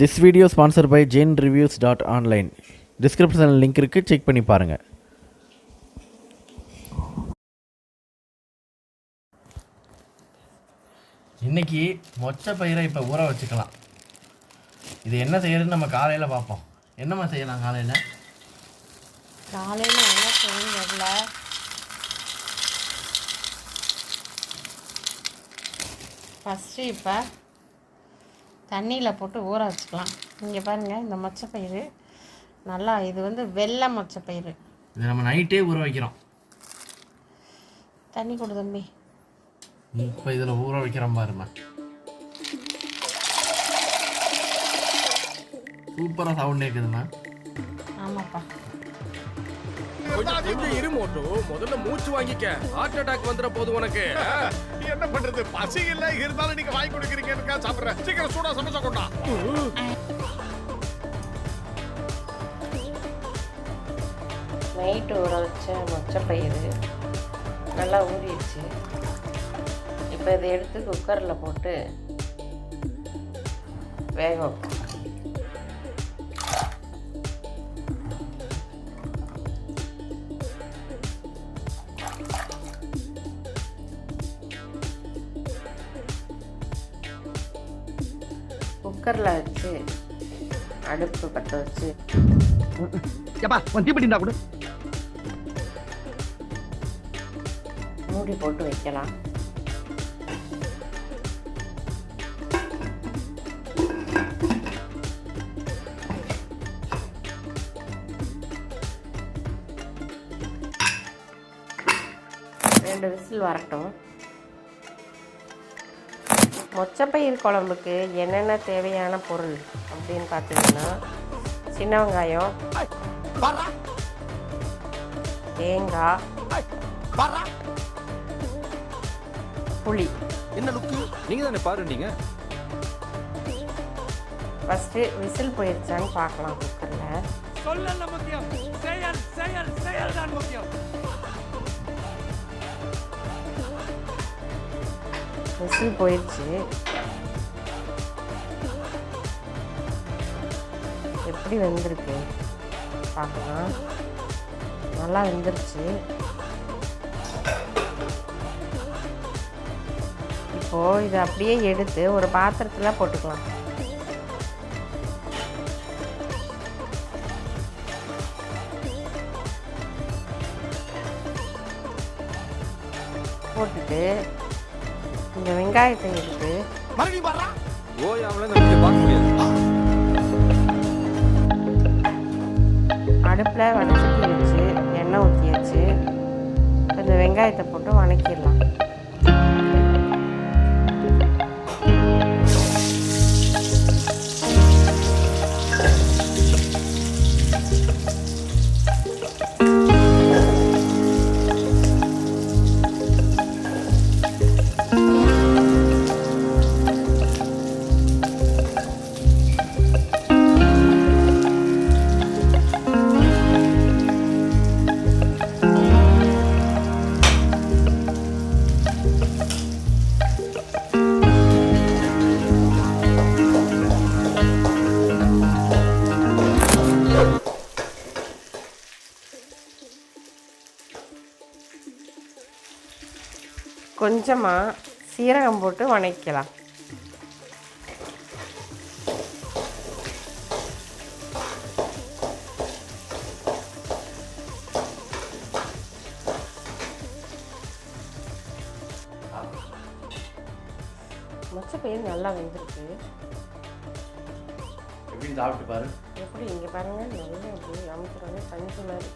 This video sponsor by Jain reviews dot online டிஸ்கிரிப்ஷனில் link இருக்குது check பண்ணி பாருங்கள் இன்றைக்கி மொச்ச பயிரை இப்போ ஊற வச்சுக்கலாம். இது என்ன செய்யறதுன்னு நம்ம காலையில் பார்ப்போம். என்னம்மா செய்யலாம் காலையில்? காலையில் என்ன செய்யணும் தெரியல. ஃபஸ்ட்டு இப்போ தண்ணியில் போட்டு ஊற வச்சுக்கலாம். இங்கே பாருங்கள் இந்த மொச்சப்பயிறு நல்லா இது வந்து வெள்ளை மொச்சப்பயிறு. இது நம்ம நைட்டே ஊற வைக்கிறோம். தண்ணி கொடு தம்பி. இப்போ இதில் ஊற வைக்கிறோம் பாருமா சூப்பராக சவுண்ட் கேட்குதுமா ஆமாப்பா. கொஞ்சம் இரு மோட்டு முதல்ல மூச்சு வாங்கிக்க. ஹார்ட் அட்டாக் வந்துட போது உனக்கு என்ன பண்றது? பசி இல்ல இருந்தாலும் நீங்க வாங்கி கொடுக்குறீங்க சாப்பிடுறேன். சீக்கிரம் சூடா சமைச்சா கொண்டா. நைட்டு ஊற வச்ச மொச்சப்பயிறு நல்லா ஊறிடுச்சு. இப்போ இதை எடுத்து குக்கரில் போட்டு வேக வைப்போம். குக்கரில் வச்சு அடுப்பு பற்ற வச்சு மூடி போட்டு வைக்கலாம். ரெண்டு விசில் வரட்டும். மொச்சப்பயிர் குழம்புக்கு என்னென்ன தேவையான பொருள் அப்படின்னு பார்த்தீங்கன்னா சின்ன வெங்காயம் தேங்காய் புளி. என்ன லுக்கு நீங்க தானே பாரு நீங்க ஃபஸ்ட்டு விசில் போயிருச்சான்னு பார்க்கலாம் குக்கரில். சொல்லல முக்கியம். செயல் செயல் செயல் தான் முக்கியம். விசில் போயிடுச்சு எப்படி வெந்திருக்கு பார்க்கலாம் நல்லா வெந்துருச்சு இப்போது இதை அப்படியே எடுத்து ஒரு பாத்திரத்தில் போட்டுக்கலாம். போட்டுட்டு இந்த வெங்காயத்தை எடுத்து அடுப்பில் வடச்சட்டி வச்சு எண்ணெய் ஊற்றியாச்சு இந்த வெங்காயத்தை போட்டு வணக்கிடலாம். கொஞ்சமாக சீரகம் போட்டு வணக்கலாம் மொச்சப்பயிர் நல்லா வெந்திருக்கு. எப்படின்னு சாப்பிட்டு பாரு? எப்படி இங்கே பாருங்கள் நல்லா அப்படி அமைக்கிறாங்க பஞ்சு மாதிரி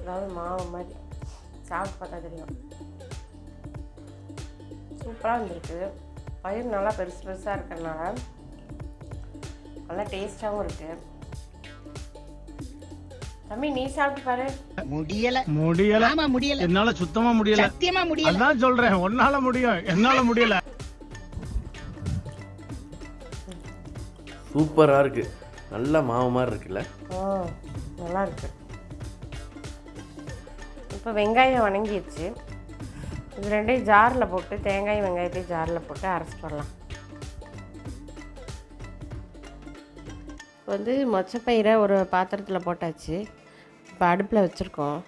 அதாவது மாவு மாதிரி. சாப்பிட்டு பார்த்தா தெரியும். சூப்பராக இருந்திருக்கு. பயிர் நல்லா பெருசு பெருசாக இருக்கிறதுனால நல்லா டேஸ்ட்டாகவும் இருக்குது தம்பி நீ சாப்பிட்டு பாரு. முடியல. முடியல. ஆமா முடியல. என்னால சுத்தமா முடியல. சத்தியமா முடியல. அதான் சொல்றேன் உன்னால முடியும். என்னால முடியல. சூப்பராக இருக்குது நல்ல மாவு மாதிரி இருக்குல்ல? நல்லா இருக்கு. இப்போ வெங்காயம் வணங்கிடுச்சு. இது ரெண்டையும் ஜாரில் போட்டு தேங்காய் வெங்காயத்தையும் ஜாரில் போட்டு அரைச்சி போடலாம் வந்து மொச்சப்பயிரை ஒரு பாத்திரத்தில் போட்டாச்சு. இப்போ அடுப்பில் வச்சுருக்கோம்.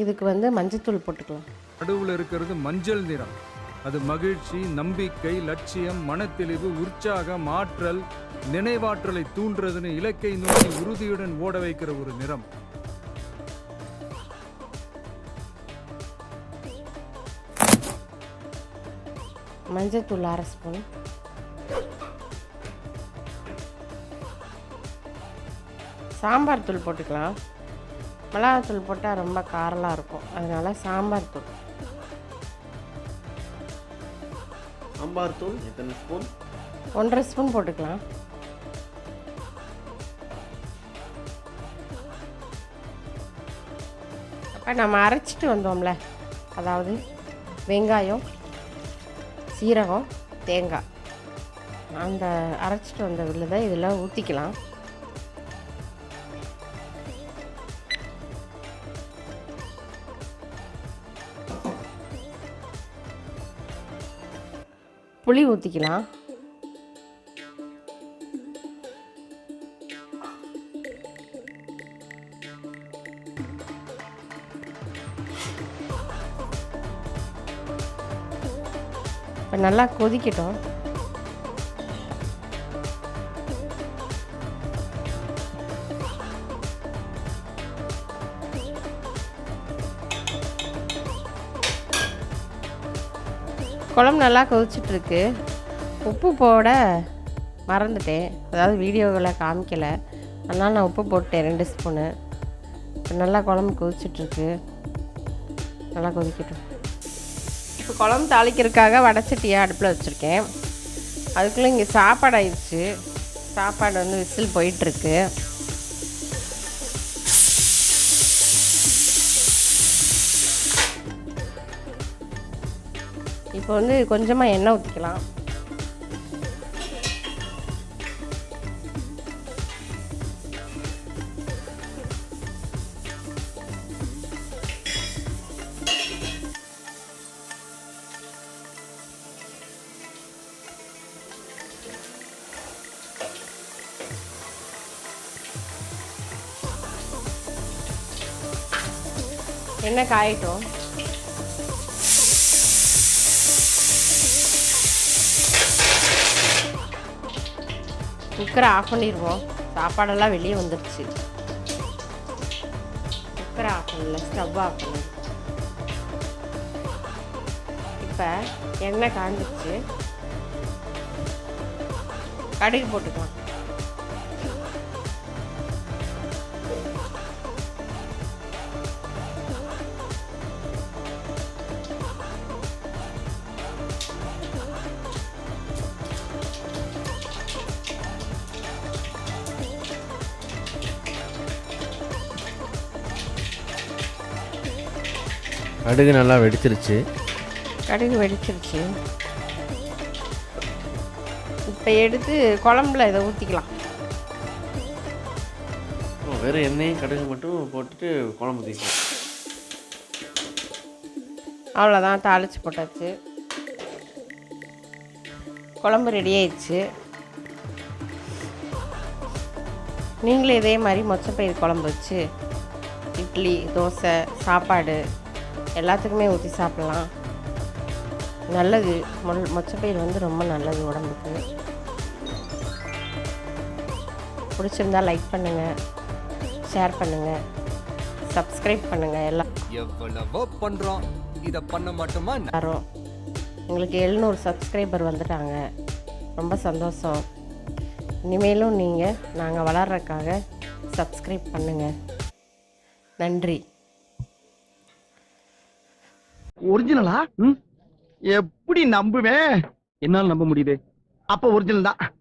இதுக்கு வந்து மஞ்சத்தூள் போட்டுக்கலாம். நடுவில் இருக்கிறது மஞ்சள் நிறம். அது மகிழ்ச்சி நம்பிக்கை லட்சியம் மனத்தெளிவு உற்சாகம் ஆற்றல் நினைவாற்றலை தூண்டுறதுன்னு இலக்கை நோக்கி உறுதியுடன் ஓட வைக்கிற ஒரு நிறம். மஞ்சத்தூள் அரை ஸ்பூன். சாம்பார் தூள் போட்டுக்கலாம். மிளகாத்தூள் போட்டால் ரொம்ப காரலாக இருக்கும். அதனால சாம்பார் தூள். சாம்பார் தூள் எத்தனை ஸ்பூன்? ஒன்றரை ஸ்பூன் போட்டுக்கலாம். அப்போ நம்ம அரைச்சிட்டு வந்தோம்ல. அதாவது வெங்காயம் சீரகம் தேங்காய். அந்த அரைச்சிட்டு வந்த விழுதை இதில் ஊற்றிக்கலாம் புளி ஊற்றிக்கலாம் நல்லா கொதிக்கட்டும். குழம்பு நல்லா கொதிச்சிட்ருக்கு. உப்பு போட மறந்துட்டேன். அதாவது வீடியோவில் காமிக்கலை. அதனால் நான் உப்பு போட்டேன் ரெண்டு ஸ்பூனு. இப்போ நல்லா குழம்பு கொதிச்சிட்ருக்கு. நல்லா கொதிக்கட்டும். இப்போ குழம்பு தாளிக்கிறதுக்காக வடச்சட்டியை அடுப்பில் வச்சுருக்கேன். அதுக்குள்ளே இங்கே சாப்பாடு ஆயிடுச்சு. சாப்பாடு வந்து விசில் போயிட்டுருக்கு. இப்போ வந்து கொஞ்சமாக எண்ணெய் ஊற்றிக்கலாம். எண்ணெய் காயட்டும்? குக்கரை ஆஃப் பண்ணிடுவோம் சாப்பாடெல்லாம் வெளியே வந்துடுச்சு குக்கரை ஆஃப் பண்ணல ஸ்டவ் ஆஃப் பண்ணல. இப்போ எண்ணெய் காய்ஞ்சிருச்சு கடுகு போட்டுக்கலாம். கடுகு நல்லா வெடிச்சிருச்சு. கடுகு வெடிச்சிருச்சு. இப்போ எடுத்து குழம்புல இதை ஊற்றிக்கலாம் வெறும் எண்ணெயும் கடுகு மட்டும் போட்டுட்டு குழம்பு ஊற்றிக்கலாம் அவ்வளோதான் தாளிச்சு போட்டாச்சு. குழம்பு ரெடி ஆயிடுச்சு. நீங்களும் இதே மாதிரி மொச்சப்பயிர் குழம்பு வச்சு இட்லி தோசை சாப்பாடு எல்லாத்துக்குமே ஊற்றி சாப்பிட்லாம். நல்லது. மொ மொச்சப்பயிர் வந்து ரொம்ப நல்லது உடம்புக்கு. பிடிச்சிருந்தா லைக் பண்ணுங்கள் ஷேர் பண்ணுங்கள் சப்ஸ்கிரைப் பண்ணுங்கள் எல்லாம் எவ்வளவோ பண்றோம். இத பண்ண மாட்டோமா? எல்லாரும் எங்களுக்கு எழுநூறு சப்ஸ்கிரைபர் வந்துட்டாங்க. ரொம்ப சந்தோஷம். இனிமேலும் நீங்கள் நாங்கள் வளர்றதுக்காக சப்ஸ்கிரைப் பண்ணுங்கள் நன்றி. ஒரிஜினலா எப்படி நம்புவேன்? என்னால் நம்ப முடியுதே? அப்ப ஒரிஜினல் தான்.